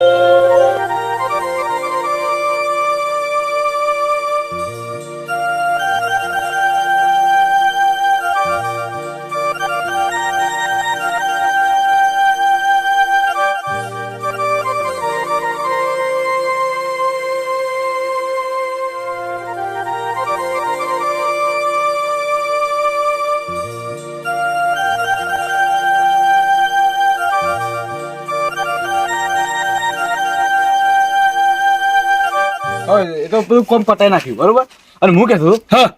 હવે બધું કોમ પતાવી નાખ્યું બરોબર? અને હું કહેતો હા.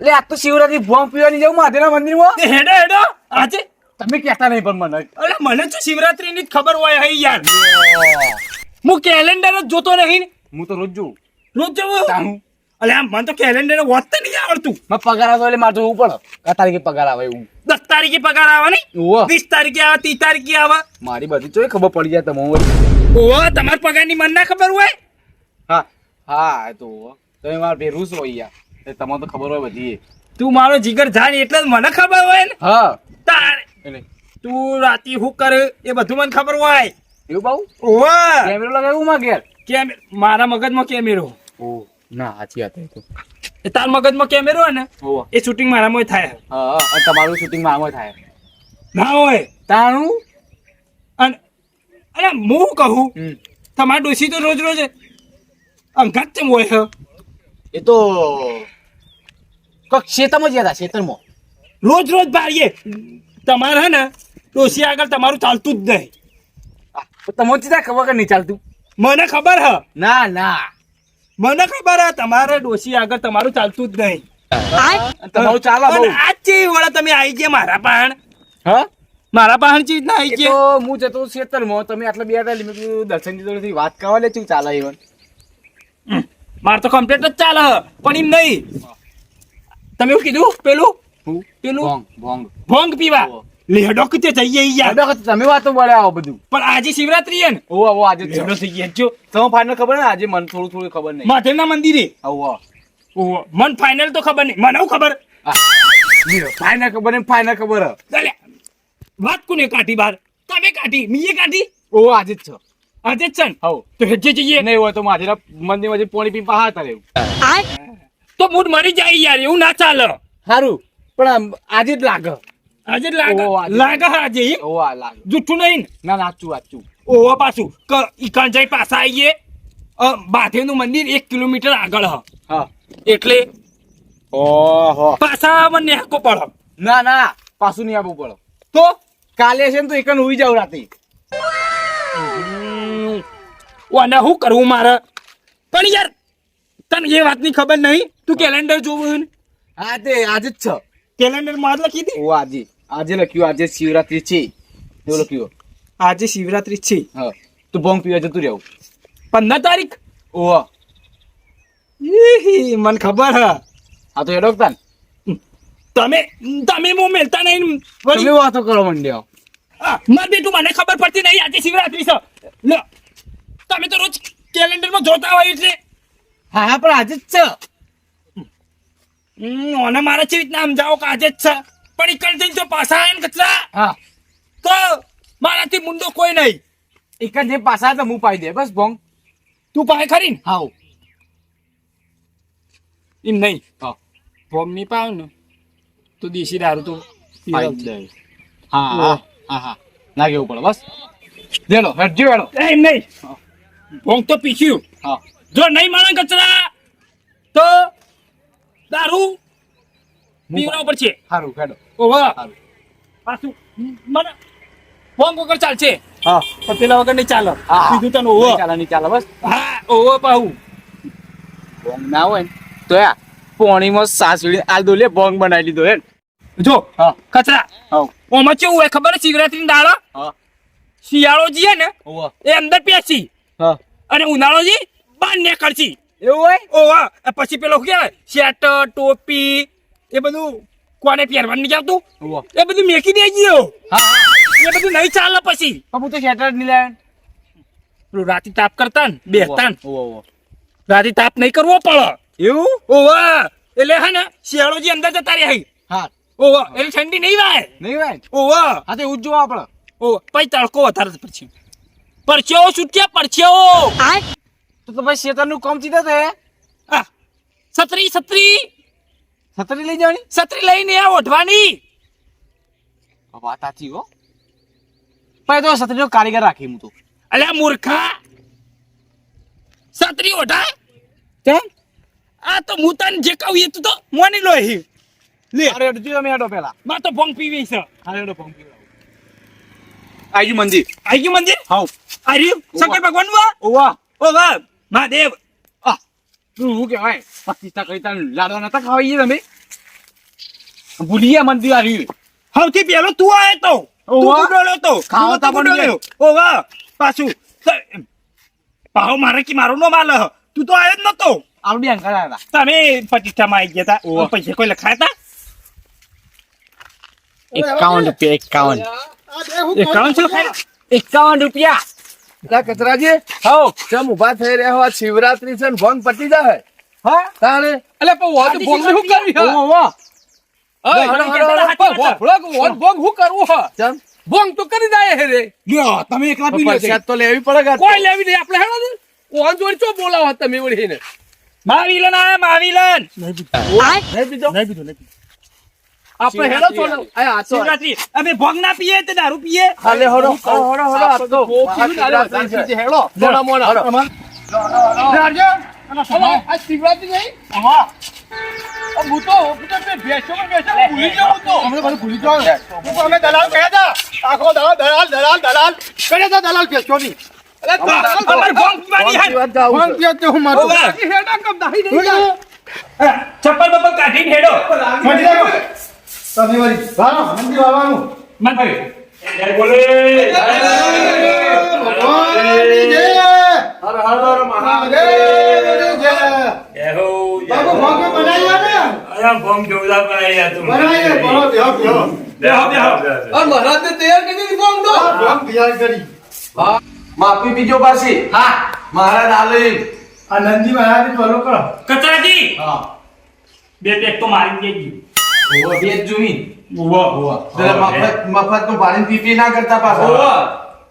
એટલે આ તો શિવરાત્રી ભોંગ પીવાની જાઉં મહાદેવના મંદિરમાં. હેડો હેડો. આજે તમે કહેતા નહીં પણ મને. અરે મને તો શિવરાત્રી ની જ ખબર હોય હઈ યાર. હું કેલેન્ડર જ જોતો નહીં હું તો રોજ જોઉં. રોજ જોઉં? અલે આમ મને તો કેલેન્ડર વાંચતા નહીં આવડતું. મેં પગાર આવતો એટલે મારે જોવું પડે. આ તારીખે પગાર આવે એવું? દસ તારીખે પગાર આવે નહીં? વીસ તારીખે આવે ત્રીસ તારીખે આવે. મારી બધી ચોય ખબર પડી જાય તમે ઓ ઓહો તમારા પગારની મને ના ખબર હોય? હા. હા તો તમે મારે ભેરું છો યાર એ તમને તો ખબર હોય બધી. તું મારો જીગર જાણ એટલે જ મને ખબર હોય ને? હા. તારે. એટલે તું રાતી હું કર એ બધું મને ખબર હોય. એવું બહુ ઓહો કેમેરો લગાવ્યું માં ઘેર? કેમ મારા મગજમાં કેમેરો. ઓ ના સાચી વાત તો. એ તાર મગજમાં કેમેરો હોય ને એ શૂટિંગ મારામાં થાય. હા હા, અને તમારું શૂટિંગમાં આમાં થાય. ના હોય. તારું? અને અરે હું કહું. તમારા ડોશી તો રોજ રોજ અંગાત ચમ હોય છે એ તો કક શેતામાં જ હતા શેતરમાં. રોજ રોજ બારીએ. તમારે હે ને ડોસી આગળ તમારું ચાલતું જ નહીં. તમને ચીતા ખબર કે નહીં ચાલતું? મને ખબર હ. ના ના. મને ખબર હે તમારે ડોસી આગળ તમારું ચાલતું જ નહીં. તમારું ચાલો આજ છે વળા તમે આવી ગયા મારા પાણ હા? મારા પાણ ચીજ ના આવી ગયા. તો હું જતો શેતરમાં તમે આટલા બે હતા દર્શન જોડેથી વાત કરવા લે ચું ચાલે even મારે તો કમ્પ્લેટ જ ચાલે. પણ એમ નહીં. તમે એવું કીધું પેલું? પેલું? ભોંગ ભોંગ. પીવા. લેડો કે જઈએ યાર. લેડો વખત તમે વાતો બોલે આવો બધું. પણ આજે શિવરાત્રી હે ને? ઓ આવો આજે લેડો થઈ ગયા જો તમે ફાઇનલ ખબર ને? આજે મને થોડું થોડું ખબર નહીં. માધેવના મંદિરે? આવો ઓ મન ફાઇનલ તો ખબર નહીં. મને હું ખબર? ફાઇનલ ખબર નહીં ફાઇનલ ખબર. ચાલે વાત કોને કાઢી બાર? તમે કાઢી મીએ કાઢી? ઓ આજે જ છે. આજે જ છે ને? હવ. તો હેજે જઈએ. નહીં હોય તો માથે મંદિરમાં માંથી પોણી પી પહાડ તારે તો મૂડ મરી જાય યાર એવું ના ચાલે. સારું પણ આજે જ લાગે. આજે જ લાગે. લાગે આજે ઓવા લાગે. જુઠ્ઠું નહીં ને? ના નાચું આચું ઓવા પાછું. ક ઈકાન જઈ પાછા આવીએ અ, બાથેનું મંદિર એક કિલોમીટર આગળ હ. હા. એટલે ઓહો. પાછા મને નેહકો પડો. ના ના પાછું નહીં આપવું પડો. તો? કાલે છે ને તો એકન ઉઈ જાવ રાતે. ઓને શું કરવું મારે? પણ યાર તને એ વાતની ખબર નહીં? તું કેલેન્ડર જોવું ને? હા તે આજે જ છે. કેલેન્ડરમાં જ લખી દે. ઓ આજે. આજે લખ્યું આજે શિવરાત્રી છે. એવું લખ્યું. આજે શિવરાત્રી છે. હા. તું ભોંગ પીવા જતું રહેવું. પંદર તારીખ? ઓહો ઈહી, મને ખબર હ. આ તો એડો તાન. તમે તમે મો મેલતા નહીં વળી. વાતો કરો મંડ્યો. માર બેટું મને ખબર પડતી નહીં આજે શિવરાત્રી છે. લો. તમે તો રોજ કેલેન્ડરમાં જોતા હોય એટલે. હા હા પણ આજે જ છે. ઓને મારે કેવી રીતના સમજાવો કે આજે જ છે. પણ ઈ જઈને જો પાછા આવે ને કચરા હા. તો મારાથી મુંડો કોઈ નહીં. એક જઈને પાછા તો હું પાઈ દે બસ ભોંગ. તું પાય ખરી ને? હાઉ. એમ નહીં. હા ભોગ નહીં પાવ ને તો દેશી દારૂ તો પાઈ દે હા હા હા હા. ના કેવું પડે બસ. દેડો હેડજો વેડો એમ નહીં. ભોગ તો પીખ્યું હા. જો નહીં માણે કચરા તો દારૂ પીવડા ઉપર છે. સારું ખેડો. ઓવા સારું પાછું મને ભોંગ વગર ચાલશે. હા. પણ પેલા વગર નહીં ચાલે. હા. કીધું તને ઓવો ચાલે નહીં ચાલે બસ. હા ઓવો પાહુ. ભોંગ ના હોય ને તો યા પોણીમાં સાસ આ દોલે ભોંગ બનાવી લીધો હે જો હા. કચરા. હા. ઓમાં કેવું હોય ખબર શિવરાત્રી દાડો? હા. શિયાળો જીએ ને એ અંદર પેસી. અને ઉનાળો જી ને નીકળશી. એવું હોય? ઓવા પછી પેલો કે શેટ ટોપી એ બધું કોને પહેરવાનું નહીં આવતું? એ બધું મેકી દેજો હા એ બધું નહીં ચાલે પછી. બાપુ તો શેટર નહીં લાવે પેલું રાતે તાપ કરતા ને બેસતા ને. રાતે તાપ નહીં કરવો પડે. એવું? ઓવા એટલે હે ને શિયાળો જી અંદર જતા રહે હા. ઓવા એટલે ઠંડી નહીં વાય. નહીં વાય? ઓવા હા તો એવું જ જોવા આપણે ઓ પછી તડકો વધારે પછી. પરચેવો છૂટ્યા પરચેવો તો તો ભાઈ શેતરનું કામ ચીધા છે છત્રી છત્રી. છત્રી લઈ જવાની? છત્રી લઈને આ ઓઢવાની વાત સાચી હો. ભાઈ તો છત્રીનો કારીગર રાખી હું તો. અલ્યા મૂર્ખા. છત્રી ઓઢા. કેમ? આ તો હું તને જે કહું એ તું તો મોની લો હી લે. અરે અડજી તમે હેડો પેલા મા તો ભંગ પીવી છે. અરે હેડો પંપી આઈજી મંદિર. આઈ ગયું મંદિર? હા આ રહ્યું શંકર ભગવાનનું આ? ઓવા ઓ વાહ મહાદેવ. આ. તું શું કહેવાય? પતિતા તાર લાડવા નતા ખાવાઈએ તમે? ભૂલી ગયા મંદિર આવ્યું સૌથી પહેલો તું આયો તો. તું ઓવા. ગુડોળ્યો તો. ખાવા તું તા પણ ગુડોળ્યો. ઓ વાહ પાછું. પાહો મારે કે મારો નો માલ. તું તો આયો જ નતો. આપણે બેન હતા. તમે પચીસમાં આવી ગયા હતા પૈસા કોઈ લખાયા એકાવન રૂપિયા એકાવન. એકાવન છે એકાવન રૂપિયા. લા કચરાજી હો ચમ ઊભા થઈ રહ્યા હો શિવરાત્રી છે ને ભંગ પતી જાય. હા. તાણે? અલે પણ વોટ આજી શું કરવી હા? ઓવા અય, હળો, હળો, હળો, હળો, હળો, હળો, હળો, ભોગ, ભોગ, વોટ ભોગ શું કરવું હે? ચમ? ભોગ તો કરી જાય હે રે. લ્યો તમે એકલા પી લો પૈસા તો લેવી પડે કોઈ લેવી નહીં આપણે હેડો ને. કોણ જોડે ચો બોલાવો તમે વળીને? માવીલન આયા માવીલન. નહીં પીધો. આપણે હેડો થોડો આ તો શિવરાત્રી. અમે ભોગ ના પીએ તે દારૂ પીએ. હાલે હળો હળો હળો આ તો મહાશિવરાત્રી છે. હેડો. મોડા મોડા. હળો. હળો, આ શિવરાત્રી નહીં? હા આ હું તો હું તો બેસો ભૂલી જાઉં તો. અમે બધું ભૂલી જાઓ અમે દલાલ કયા હતા આખો દલાલ દલાલ દલાલ દલાલ. કયા હતા દલાલ તો તે હેડા નહીં ચપ્પલ બપ્પલ કાઢીને હેડો. તમે વાળી વાળો મંદિર મત ભાઈ. જય બોલે ભગવાનની જય. હર હર મહાદેવ. જય જય. એહો બાબુ ભોગ બનાવ્યા ને? અરે ભોગ જોરદાર બનાવ્યા તું. બનાવ્યા બોલો બેહો બેહો બેહો, બેહો. આ મહારાજને તૈયાર કરી દીધી ફોર્મ તો. ભોગ તૈયાર કરી. માફી બીજો પાછી. હા. મહારાજ આલે આ નંદી મહારાજ બોલો કરો. કચરાજી હા. બે પેક તો મારી દેજી. ઓવા બે જોઈ ઉવો જરા મફત મફતનું પાણી પી પી ના કરતા પાછા.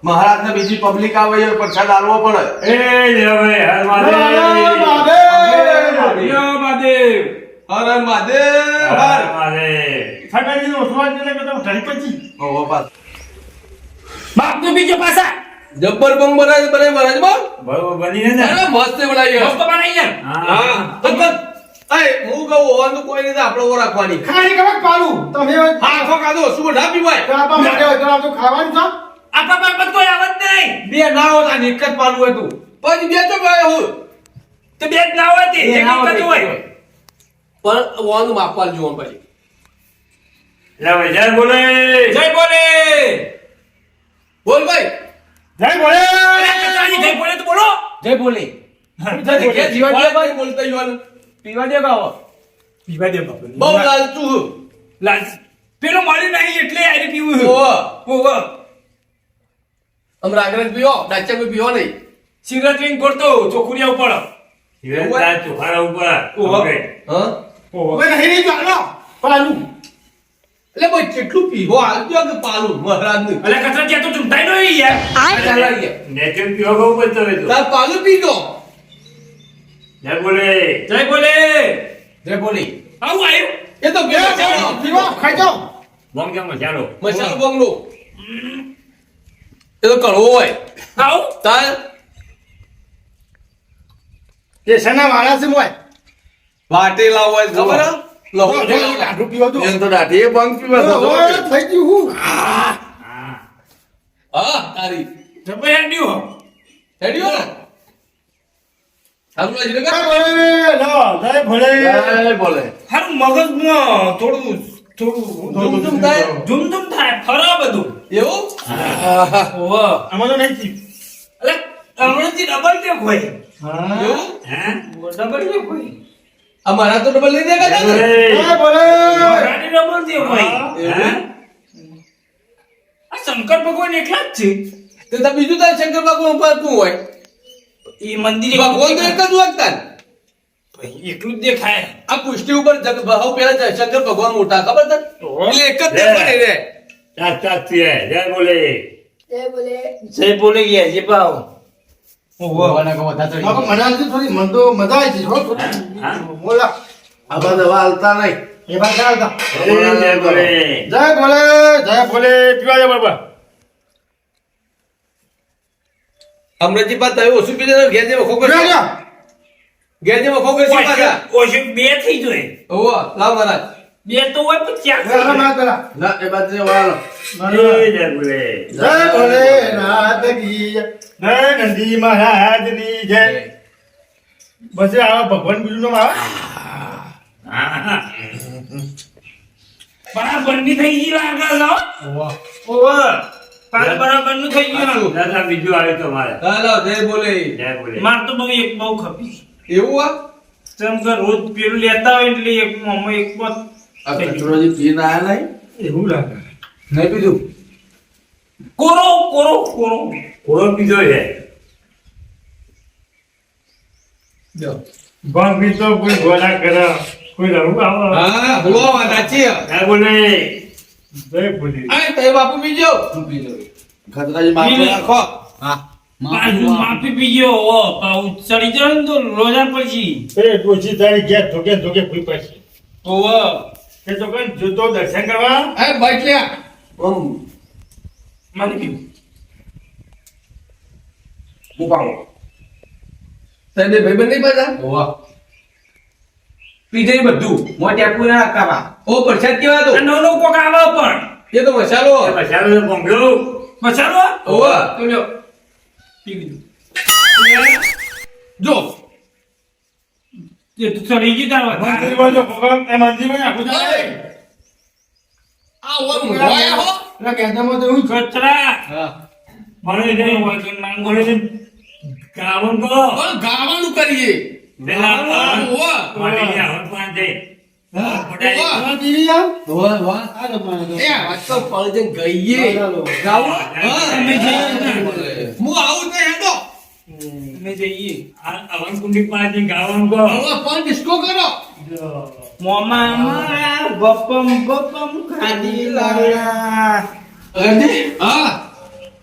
મહારાજ ને બીજી પબ્લિક આવે એ પ્રસાદ આલવો પડે. એ દેવે હર મહાદેવ. મહાદેવ. મહાદેવ. હર હર મહાદેવ. હર હર. મહાદેવ. ઠાકાજીનો ઉસવાદ એટલે કે તમે ઘડી ઓવા પાસ બાપનું બીજો પાસા. જબ્બર બંગ બનાવી બને મહારાજ બા બરોબર બની ને અરે મસ્ત બનાવી મસ્ત બનાવી હા. તો પણ અય હું કહું હોવાનું કોઈ નહીં આપણે ઓ રાખવાની. ખાણી કમક પાલું તમે હા આખો કાદો શું ના પીવાય આપવા માટે હોય તો આ તો ખાવાનું આપા પર બાબત કોઈ આવત નહીં. બે ના હોતા નિકત એક જ પાલું હતું પછી બે તો ગયો હું. તો બે જ ના હોય તે એક જ હોય પણ હોવાનું માપવા જોવાનું પછી. લે ભાઈ જય બોલે. જય બોલે. બોલ ભાઈ. જય બોલે. જય બોલે તો બોલો. જય બોલે. જય બોલે. જીવન ભાઈ બોલતા યુવાન પીવા દે ગાવો પીવા દે બાપ બહુ લાલચું હું. લાલ પેલો મળ્યું નહીં એટલે આરે પીવું ઓ ઓહો. આમ રાગરજ પીવો ડાચા પીઓ નહીં. સિગરેટ લઈને ગોળતો ચોકુરિયા ઉપર. શિવરાજ ચોખાડા ઉપર. ઓ. હા? ઓ હવે નહીં નહીં ચાલો પાલું એટલે ભાઈ કેટલું પીવો? હાલજો કે પાલું મહારાજ ને એટલે કચરાજી આ તો ચૂંટાઈ નો યાર. ચાલા ગયા નેચર પીવો બહુ પડતો હોય તો. પાલું પીધો જય બોલે. જય બોલે. જય બોલે. આવું આવ્યું એ તો બે ચાલો. પીવો ખાઈ જાઓ બોમ કેમ ચાલો. મસાલો બંગલો. એ તો કડવો હોય. આવું? તાલ. એ શેના માણસ છે મોય? વાટેલા હોય ખબર હે? લહુ લાડુ પીવો તું એમ તો દાઢી એ બંગ પીવા તો ઓય, થઈ ગયું હું. હા તારી. જબર હેડ્યું રેડી થોડું થોડું ધૂમ ધૂમ થાય. ધૂમ થાય ફરા બધું. એવું? તો નહીં હમણાંથી ડબલ ટેક હોય. હે. ડબલ ટેક હોય. આ મારા તો ડબલ લઈ દે જય કાકા બોલે ગાડી ડબલ ટેક હોય આ શંકર ભગવાન એકલા જ છે. તે બીજું તારે શંકર ભગવાન ઉપર શું હોય? એ મંદિર ભગવાન તો એક જ હોય તાર જ દેખાય. આ પુષ્ટિ ઉપર જગ ભાવ પેલા શંકર ભગવાન મોટા ખબર તને? એટલે એક જ તે રે ચાર ચારથી હે. જય બોલે. જય બોલે ગયા છે ભાવ. છે બોલા. જય બોલે. જય ભોલે જય ભોલે પીવા જાય બાબા અમરેજી પાસે તમે ઓછું પીધે ઘેર જેવો ખોખો પીવા જા. ઘેર જેવો ખોખો છે પાછા. ઓછું બે થઈ જોઈએ. ઓવો લાવ મહારાજ બે તો હોય પણ ચાર હવે આરામ ના કરા. ના એ બાદ ને વાળો. જય ભોલે નાથ કી જય. બસ આવા ભગવાન બીજું નામ આવે? બરાબરની થઈ ગઈ લાગે ઓવા. ઓવર બરાબરનું થઈ ગયું દાદા બીજું આવ્યું મારે હાલો જય બોલે. જય બોલે. માર તો બહુ એક બહુ ખપી. એવું આ? તેમ કે રોજ પેલું લેતા હોય એટલે એક મોમો એક પોત આ કચરોજી પીને આયા નહીં એવું લાગે. નહીં પીધું? કોરો કોરો કોરો. કોરો પીધો છે. ભણ તો કોઈ ગોળા કરે કોઈ રૂ આવો. હા બોલો વાત સાચી હે. બોલે. જય ભોલે. આ તે બાપુ પીજો ખતરાજી માથે રાખો. હા. માફી પીજો ઓ પાઉ ચડી જાય ને તો રોજા પછી એ ડોશી તારી ઘેર ધોકે ધોકે ભૂઈ પાછી ઓવર એ તો કઈ જોતો દર્શન કરવા? એ બચ્યા ઓમ. મને પીવું મુકાવો તને ભાઈબંધ નહીં પાછા ઓવા પીધે બધું. મોટે ના કાવા ઓ પ્રસાદ કેવા તો નો નો કોક આવે પણ. એ તો મસાલો. મસાલો તો પંખો મસાલો? ઓવા તો લ્યો. પી લીધું. જો. એ તો ચડી ગઈ તારો મંદિર બાજુ ભગવાન એ મંદિર ભાઈ આખું જાય આ ઓમ રોયા હો એટલે કહેતામાં તો હું કચરા. હા. મને નહીં જય હોય કે માંગો બોલે કામન કો પણ ગાવાનું કરીએ. વેલા ઓવા માટી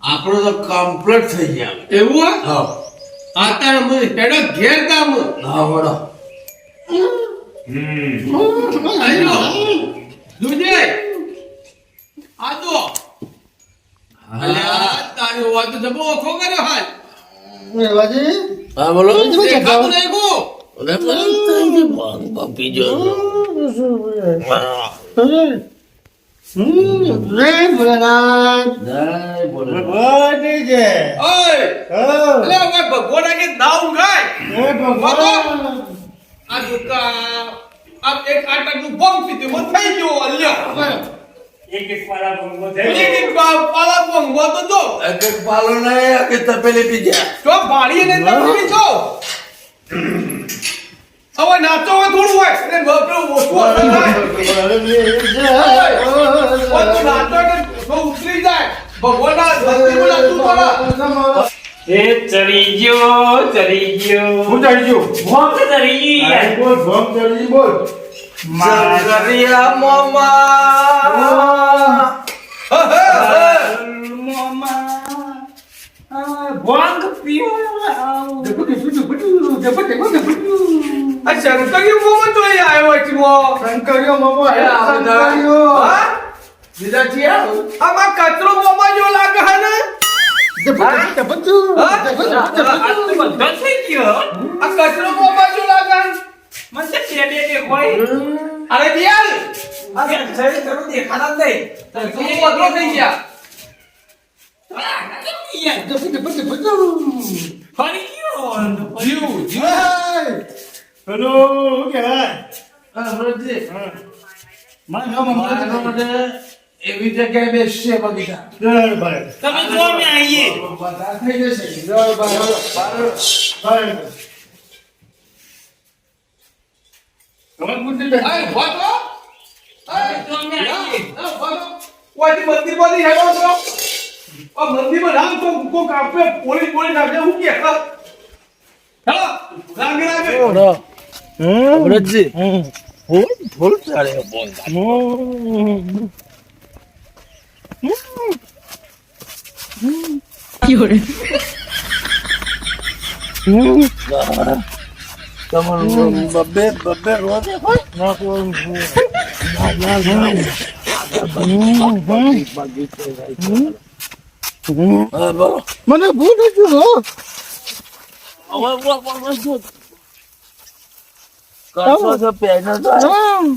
આપણો તો કમ્પ્લીટ થઈ ગયા એવું હા હેડો ઘેર કામ ના વડો હમ આયો દુજે આ તો અલ્યા તારી વાત તો જબો ઓખો કર્યો હાલ એ વાજી હા બોલો. તમે દેખાતું નહીં કો હમ જય ભોલેનાથ. જય ઓય હા. અલ્યા ઓય ભગવાન કે નામ ગાય એ ભગવાન. આ દુકા આ એક આટાનું બોમ્બ પીધું મત થઈ ગયો અલ્યા એક એક પાલા પંખો પેલી થઈ કે પાલા બોમ્બ તો જો. અગર પાલો નહીં કે તપેલી પી ગયા. તો ભાડીએ ને તપી છો હવે નાચો હોય થોડું હોય. બપરો ઓછું નાચો ઉતરી જાય. નાચવું પડે. એ ચડી ગયો ચડી ગયો હું ચડી ગયો ભોગ ચડી ગઈ. બોલ ભોગ ચડી બોલ. મારિયા મોમા. મોમા. આ ભોગ. આ શંકરીયો મોમાં તો આવ્યો મો. શંકરીઓ મોમો આવ્યો હા? બીજા છીએ આમાં કચરો મોમા જો લાગે ને? જબરજસ્ત, જબરજસ્ત, હા? જબરજસ્ત, આ તો જબરજસ્ત. બધો થઈ ગયો આ કચરો મોમાં જેવો લાગે હે? મને તો કે. તું એવી જગ્યાએ બેસશે બગીચા. જય ભાઈ. તમે જો અમે આવીએ. બધા થઈ જશે. જય ભાઈ. ભાઈ. તમે પૂછી જો અમે આવીએ. હેડો છો? આ મંદિરમાં નામ તો કોક આપે પોલીસ પોલીસ આપે હું કે હા. ચાલે બોલ. તમારું બબ્બે બબ્બે રોજ હા બોલો મને ભૂલ થયું હો હવે બોલો, બોલો, બોલો, શું? કરશો તો પેન જ હોય.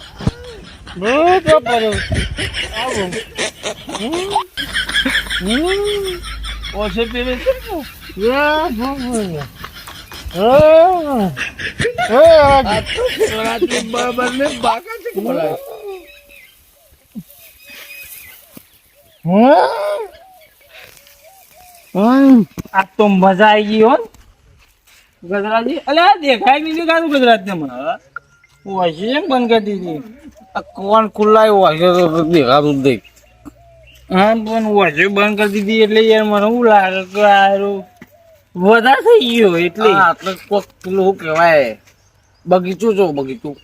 હમ. aparelho. પડ્યો. હા. હે રવાજી. આ તો મજા આવી ગઈ હો ગજરાજી અલે દેખાય નહીં દેખાતું ગુજરાત ને મને વાસી એમ બંધ કરી દીધી આ કોણ ખુલ્લાય છે તો દેખાતું જ નહીં હા પણ વાસી બંધ કરી દીધી એટલે યાર મને શું લાગે કે આરું વધારે થઈ ગયો એટલે આ આટલે કોક પેલું શું કહેવાય બગીચું જો બગીચું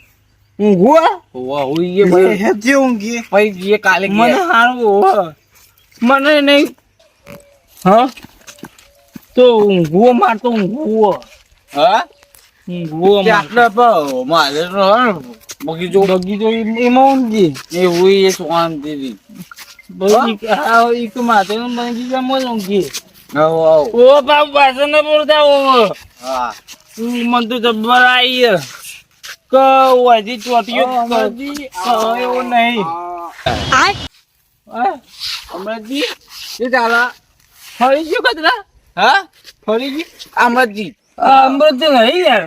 ઊંઘવા વાહ હુઈ ગયે ભાઈ હેતી ઊંઘીએ ભાઈ જઈએ કાલે મને સારું હોવે. મને નહીં હા તો ઊંઘવો માર તો ઊંઘવો હા બગીચો બગીચો એમ- ઊંઘી એ હુઈ એ શાંતિથી બગી હા ઈ તો માથે બગીચામાં જ ઊંઘી આવો આવો ઓ બાપ પાછળ ન બોલતા ઓ હા મન તો જબ્બર આવી કે હજી ચોટીઓ કયો નહીં હા? અમરજી શું ચાલે ફરી ગયું કદરા હા ફરી ગયું અમરજી અમૃત નહીં યાર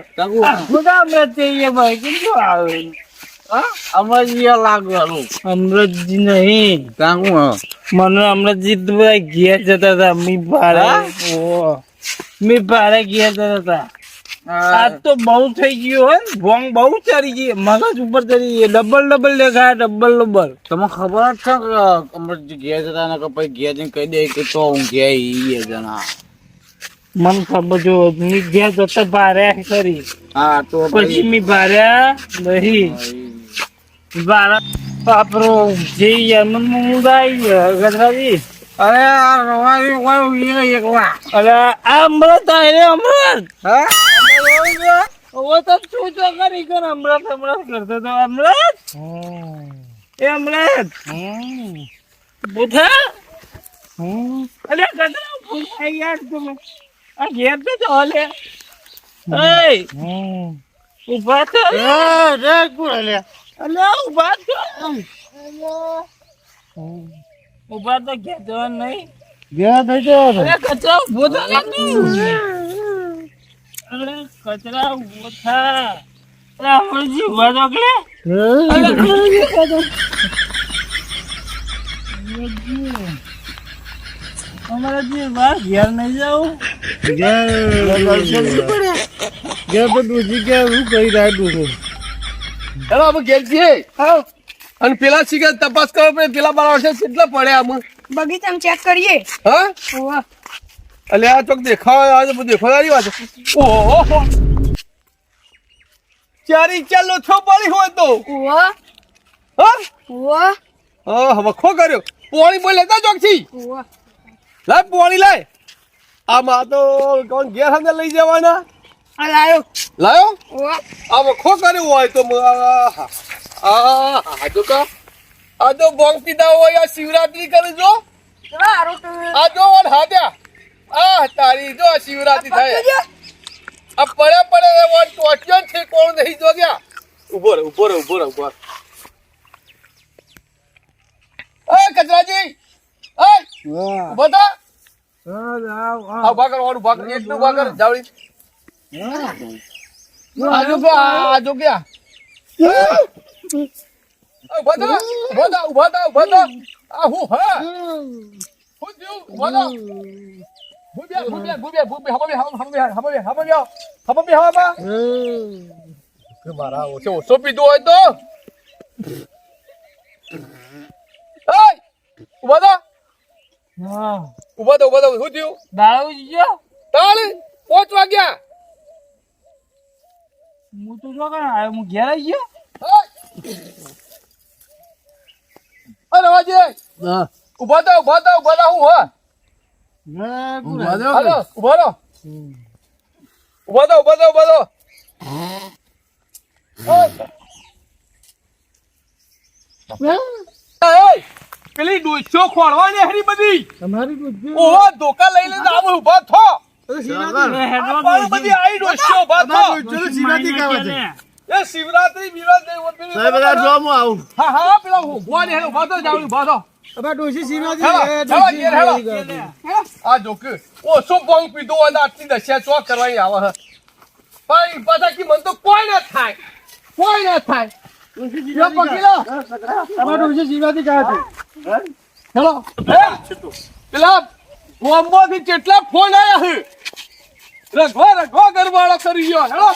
ખુદા અમૃત એ ભાઈ કેટલું આવે? અમૃતજી નહીં. કાકુ મને અમૃતજી તો બધા ઘેર જતા હતા મી ભારે. ઓ મી ભારે ઘેર જતા હતા. આજ તો બહુ થઈ ગયું હોય ને ભોંગ બહુ ચડી ગઈ. મગજ ઉપર ચડી ગઈ. ડબલ ડબલ દેખાય ડબલ ડબલ. તમને ખબર જ છે અમૃતજી અમરજી ઘેર જતા ને કે પછી ઘેર જઈને કહી દે કે તો હું ઘેર જણા. મને સમજો મી ઘેર જતા ભારે કરી. હા તો પછી મી ભારે નહીં. ભારે બાપરો જે યાર મને મૂંગ આવી અરે આ રવાજી કોઈ ઉઈ એકલા. અરે આ અમૃત આયરે અમૃત. હા? ઓ તો શું તો કરી કર અમૃત અમૃત કરતો તો અમૃત. એ અમૃત. બુધા? અરે કદરા ભૂલ યાર તમે આ ઘેર તો ચાલે એય ઊભા તો એ, રે, કુડા લે. અલે ઊભા ઊભા તો ઘેર જવાનું નહીં. થઈ અરે કચરા ઊભો થા અરે કચરા ઊભો થા. અરે તો કે? અરે. અમરજી. અમરજી બહાર ઘેર નહીં જાઉં. તો અને પેલા શીખે તપાસ કરો પેલા બાર વર્ષે કેટલા પડે આમાં બગીચામાં ચેક કરીએ હા આ ચોક દેખાવ આવે તો દેખાવાની વાત ઓહો. ચારી ચાલો છો પાડી હોય તો. હા? હા હવે ખો કર્યો. પોણી બોલે લેતા ચોકથી પોણી લાય. આમાં તો કોણ ઘેર અંદર લઈ જવાના? આ લાયો. લાયો? આ વખો કર્યો હોય તો મ- આ આ આ કા આ તો. બોંગ પીધા હોય આ શિવરાત્રી કરે જો. ચલો આ જો હાદ્યા આ તારી જો આ શિવરાત્રી થાય. આ પડે પડે વોટ ટોટ્યો છે કોણ નહીં જો ગયા. ઊભો રે ઊભો રે ઊભો રે ઊભો એ કચરાજી એ ઊભો થા આ ઊભા કર ઊભા કર એકનું ઊભા કર જાવડી આ જો કે આ જો કે ઊભા થા ઊભા થા ઊભા થા ઊભા થા આ હું હા. હું. થયું બોલો ભૂબે ભૂબે ભૂબે ભૂબે હબે હબે હબે હબે હબે હબે હબે કે મારા ઓછો ઓછો પીધો હોય તો. ઊભા થા. ઊભા તો ઊભા તો શું થયું? દાળ ગયો તાળી પાંચ વાગ્યા હું તો જો કણ આવ્યો હું ઘેર આવી ગયો. અરે વાજે. હા. ઊભા તો ઊભા તો ઊભા તો હું હા? ઊભા થા હાલો ઊભા રહો. ઊભા થા ઊભા થા ઊભા થા. એય, પેલી ડોસ્યો ખોળવાની હરી બધી. ઓહો ધોકા લઈ લઈને આવો ઊભો થો. બધી આઈ ડોસ્યો ઊભા થો. ચલો શિવરાત્રી કાવા છે. એ શિવરાત્રી બિવરાત્રી પેલી સાહેબ બધા જો હું આવું. હા હા પેલા ઊભો ને ઊભા થો જાવ ઊભો થો. અબા ડોશી હેલો શિવરાત્રી હેલો હેલો. આ જોક ઓછો બોંગ પીધો અને ને આટલી દશા ચોક કરવાની આવે હે. ભાઈ પાછા કી મન તો કોઈ ના થાય. કોઈ ના થાય. યો પકડી લો. તમારો વિશે જીવાતી કહે છે. ચલો પેલા બોમ્બો થી કેટલા ફોન આયા છે રઘો રઘો ગરબાળો કરી ગયો. હેલો.